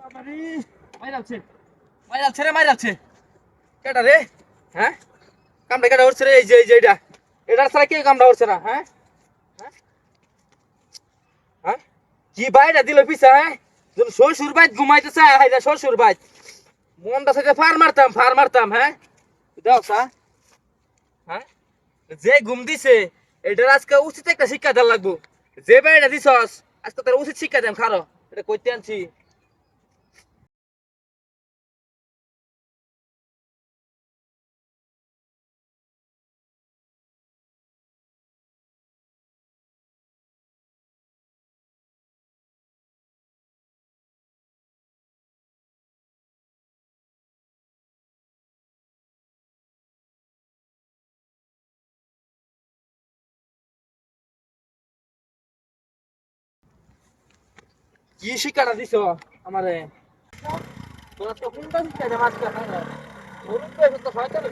বাবারে। মাইরালছে। মাইরালছে রে মাইরালছে। কেডা রে? হ্যাঁ? কামটা রে? এই যে এই যে এটা এটার ছাড়া কে কামটা উঠছে না হ্যাঁ? হ্যাঁ? কি দিল পিছা হ্যাঁ? যখন শ্বশুর বাইত ঘুমাইতেছে হাইরা শ্বশুর বাইত মনটা সাথে ফার মারতাম ফার মারতাম হ্যাঁ? দাও সা। হ্যাঁ? যে ঘুম দিছে এটার আজকে উচিত একটা শিক্ষা দেওয়া লাগবো। যে বাইটা দিছস আজকে তার উচিত শিক্ষা দেন খারো। এটা কইতে আনছি। কি শিক্ষাটা দিছ আমারে? তোরা তো কোনটা শিক্ষা দে মাঝখানে না না তো শয়তান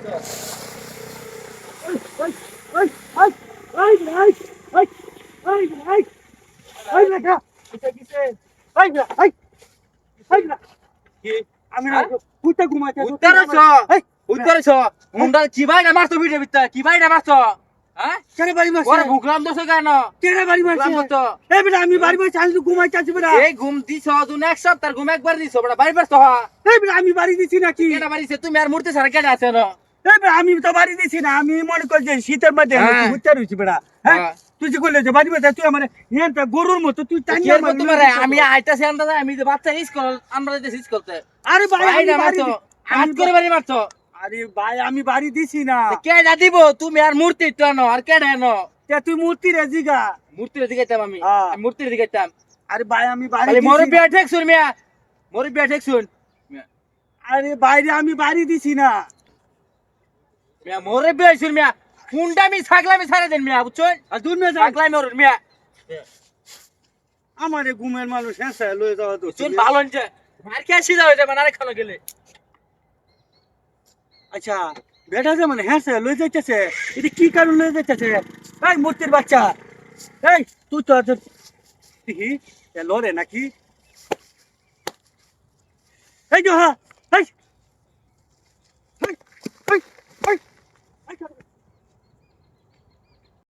আমি উত্তরছ মুন্ডা কি বাইটা মারছো ভিডিও মারছো? হ্যাঁ কেন বাড়ি ওরে মারছে দোষ কেন? কেন বাড়ি মারছে? তো। এই বেটা আমি বাড়ি মারছি আমি তো ঘুমাইতে আছি বেটা। এই ঘুম দিছ তুই এক সপ্তাহ ঘুম একবার দিছ বড় বাড়ি পারছ এই বেটা আমি বাড়ি দিছি নাকি? কেটা বাড়িছে? তুমি আর মূর্তি সারা কেটে আছে না আমি তো বাড়ি দিছি না আমি মনে শীতের মধ্যে হ্যাঁ। ঘুরতে রয়েছি বেটা। হ্যাঁ? হ্যাঁ। তুই যে করলে বাড়ি তুই আমার গরুর মতো তুই টানিয়ে আমি আইতাছি আন্দাজ আমি যে বাচ্চা আমরা আরে আমি বাড়ি করে বাড়ি মারছো। আরে ভাই আমি বাড়ি দিছি না। কেডা দিব? তুমি আর মূর্তি আনো আর কেডা তে তুই মূর্তি রে জিগা মূর্তির দিকে যাইতাম আমি। হ্যাঁ। আমি মূর্তির দিকে যাইতাম আরে ভাই আমি বাড়ি খালি দিছি মোর না। বিয়া ঠেক শুন মিয়া। মোর বিয়া ঠেক শুন। আরে বাইরে আমি বাড়ি দিছি না। মিয়া মোরে বিয়া শুন মিয়া। ফোনটা আমি ছাগলামি ছাড়ে দেন মিয়া বুঝছেন আর দূর মে যা ছাগলাই মোর মিয়া। আমারে ঘুমের মানুষ হ্যাঁ লয়ে যাওয়া তো ভালো আর কে হয়ে যাবে? না খানো গেলে। আচ্ছা বেটা যে মানে হ্যাঁ স্যার লয়ে যাইতেছে এটা কি কারণ লয়ে যাইতেছে এই মূর্তির বাচ্চা এই তুই তো আজ দেখি এ লড়ে নাকি এই যে হ্যাঁ এই